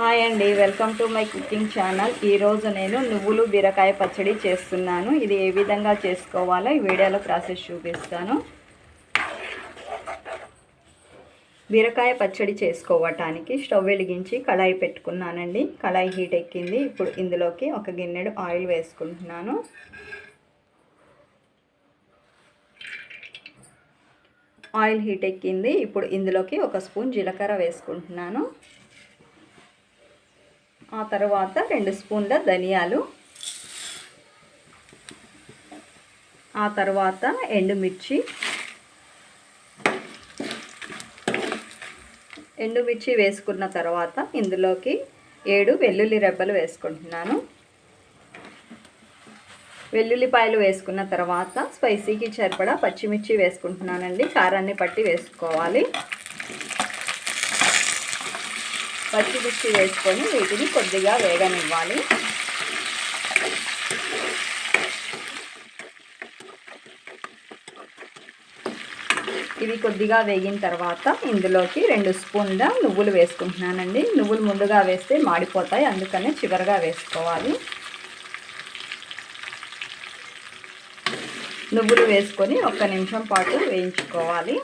Hi అండి welcome to my cooking channel. ఈరోజు నేను నువ్వులు బీరకాయ పచ్చడి చేస్తున్నాను. ఇది ఏ విధంగా చేసుకోవాలో ఈ వీడియోలో ప్రాసెస్ చూపిస్తాను. బీరకాయ పచ్చడి చేసుకోవటానికి స్టవ్ వెలిగించి కళాయి పెట్టుకున్నానండి. కళాయి హీట్ ఎక్కింది. ఇప్పుడు ఇందులోకి ఒక గిన్నెడు ఆయిల్ వేసుకుంటున్నాను. ఆయిల్ హీట్ ఎక్కింది. ఇప్పుడు ఇందులోకి ఒక స్పూన్ జీలకర్ర వేసుకుంటున్నాను. ఆ తర్వాత రెండు స్పూన్ల ధనియాలు. ఆ తర్వాత ఎండుమిర్చి. ఎండుమిర్చి వేసుకున్న తర్వాత ఇందులోకి ఏడు వెల్లుల్లి రెబ్బలు వేసుకుంటున్నాను. వెల్లుల్లిపాయలు వేసుకున్న తర్వాత స్పైసీకి సరిపడా పచ్చిమిర్చి వేసుకుంటున్నానండి. కారాన్ని పట్టి వేసుకోవాలి. పచ్చిమిర్చి వేసుకొని వీటిని కొద్దిగా వేగనివ్వాలి. ఇవి కొద్దిగా వేగిన తర్వాత ఇందులోకి రెండు స్పూన్ల నువ్వులు వేసుకుంటున్నానండి. నువ్వులు ముందుగా వేస్తే మాడిపోతాయి అందుకనే చివరిగా వేసుకోవాలి. నువ్వులు వేసుకొని ఒక్క నిమిషం పాటు వేయించుకోవాలి.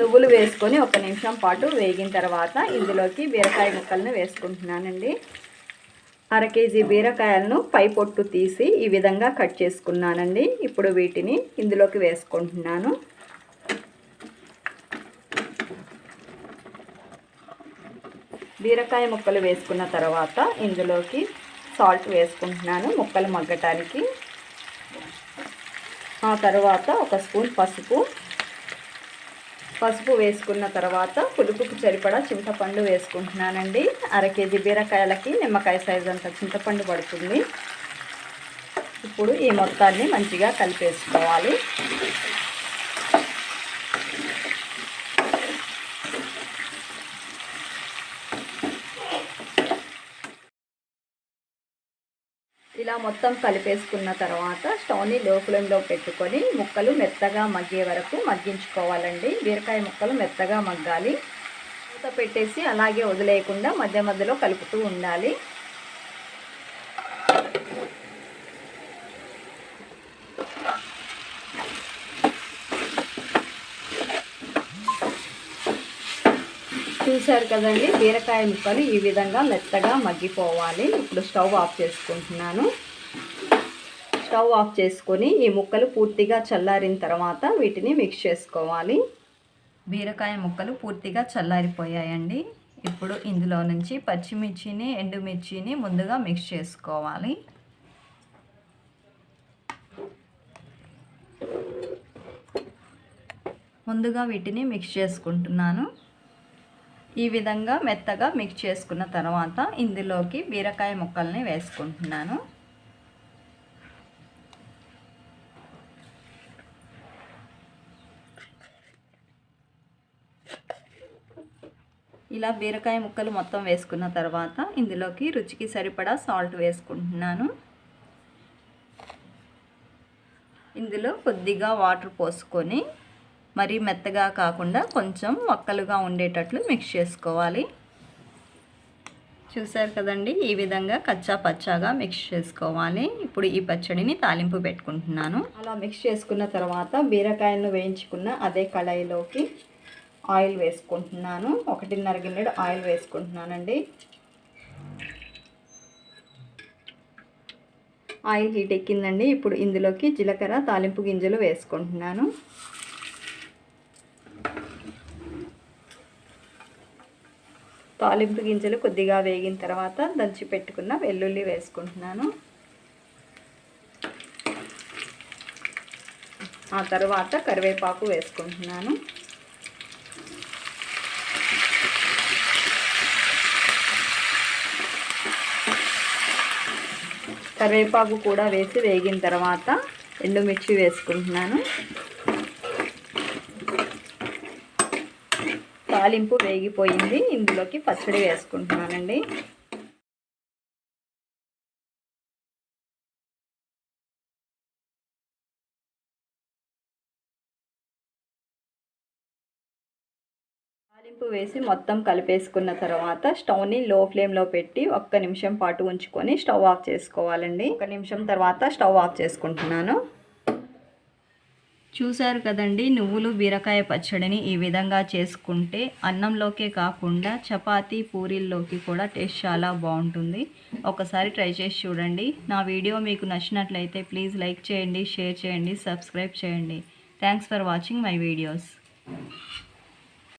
నువ్వులు వేసుకొని ఒక నిమిషం పాటు వేగిన తర్వాత ఇందులోకి బీరకాయ ముక్కలను వేసుకుంటున్నానండి. అర కేజీ బీరకాయలను పై పొట్టు తీసి ఈ విధంగా కట్ చేసుకున్నానండి. ఇప్పుడు వీటిని ఇందులోకి వేసుకుంటున్నాను. బీరకాయ ముక్కలు వేసుకున్న తర్వాత ఇందులోకి సాల్ట్ వేసుకుంటున్నాను ముక్కలు మగ్గటానికి. ఆ తర్వాత ఒక స్పూన్ పసుపు పసుపు వేసుకున్న తర్వాత పులుపుకు సరిపడా చింతపండు వేసుకుంటున్నానండి. అర కేజీ బీరకాయలకి నిమ్మకాయ సైజు అంత చింతపండు పడుతుంది. ఇప్పుడు ఈ మొత్తాన్ని మంచిగా కలిపేసుకోవాలి. ఇలా మొత్తం కలిపేసుకున్న తర్వాత స్టవ్ని లో ఫ్లేమ్లో పెట్టుకొని ముక్కలు మెత్తగా మగ్గే వరకు మగ్గించుకోవాలండి. బీరకాయ ముక్కలు మెత్తగా మగ్గాలి. మూత పెట్టేసి అలాగే వదిలేయకుండా మధ్య మధ్యలో కలుపుతూ ఉండాలి. చూశారు కదండి బీరకాయ ముక్కలు ఈ విధంగా మెత్తగా మగ్గిపోవాలి. ఇప్పుడు స్టవ్ ఆఫ్ చేసుకుంటున్నాను. స్టవ్ ఆఫ్ చేసుకొని ఈ ముక్కలు పూర్తిగా చల్లారిన తర్వాత వీటిని మిక్స్ చేసుకోవాలి. బీరకాయ ముక్కలు పూర్తిగా చల్లారిపోయాయండి. ఇప్పుడు ఇందులో నుంచి పచ్చిమిర్చిని ఎండుమిర్చిని ముందుగా మిక్స్ చేసుకోవాలి. ముందుగా వీటిని మిక్స్ చేసుకుంటున్నాను. ఈ విధంగా మెత్తగా మిక్స్ చేసుకున్న తర్వాత ఇందులోకి బీరకాయ ముక్కల్ని వేసుకుంటున్నాను. ఇలా బీరకాయ ముక్కలు మొత్తం వేసుకున్న తర్వాత ఇందులోకి రుచికి సరిపడా సాల్ట్ వేసుకుంటున్నాను. ఇందులో కొద్దిగా వాటర్ పోసుకొని మరీ మెత్తగా కాకుండా కొంచెం వక్కలుగా ఉండేటట్లు మిక్స్ చేసుకోవాలి. చూసారు కదండి ఈ విధంగా కచ్చా పచ్చాగా మిక్స్ చేసుకోవాలి. ఇప్పుడు ఈ పచ్చడిని తాలింపు పెట్టుకుంటున్నాను. అలా మిక్స్ చేసుకున్న తర్వాత బీరకాయలను వేయించుకున్న అదే కళాయిలోకి ఆయిల్ వేసుకుంటున్నాను. ఒకటిన్నర గిన్నెడు ఆయిల్ వేసుకుంటున్నానండి. ఆయిల్ హీట్ ఎక్కిందండి. ఇప్పుడు ఇందులోకి జీలకర్ర తాలింపు గింజలు వేసుకుంటున్నాను. తాలింపు గింజలు కొద్దిగా వేగిన తర్వాత దంచి పెట్టుకున్న వెల్లుల్లి వేసుకుంటున్నాను. ఆ తర్వాత కరివేపాకు వేసుకుంటున్నాను. కరివేపాకు కూడా వేసి వేగిన తర్వాత ఎండుమిర్చి వేసుకుంటున్నాను. తాలింపు వేగిపోయింది. ఇందులోకి పచ్చడి వేసుకుంటున్నానండి. తాలింపు వేసి మొత్తం కలిపేసుకున్న తర్వాత స్టవ్ని లో ఫ్లేమ్లో పెట్టి ఒక్క నిమిషం పాటు ఉంచుకొని స్టవ్ ఆఫ్ చేసుకోవాలండి. ఒక నిమిషం తర్వాత స్టవ్ ఆఫ్ చేసుకుంటున్నాను. చూశారు కదండి నువ్వులు బీరకాయ పచ్చడిని ఈ విధంగా చేసుకుంటే అన్నంలోకే కాకుండా చపాతీ పూరీల్లోకి కూడా టేస్ట్ చాలా బాగుంటుంది. ఒకసారి ట్రై చేసి చూడండి. నా వీడియో మీకు నచ్చినట్లయితే ప్లీజ్ లైక్ చేయండి షేర్ చేయండి సబ్స్క్రైబ్ చేయండి. Thanks for watching my videos.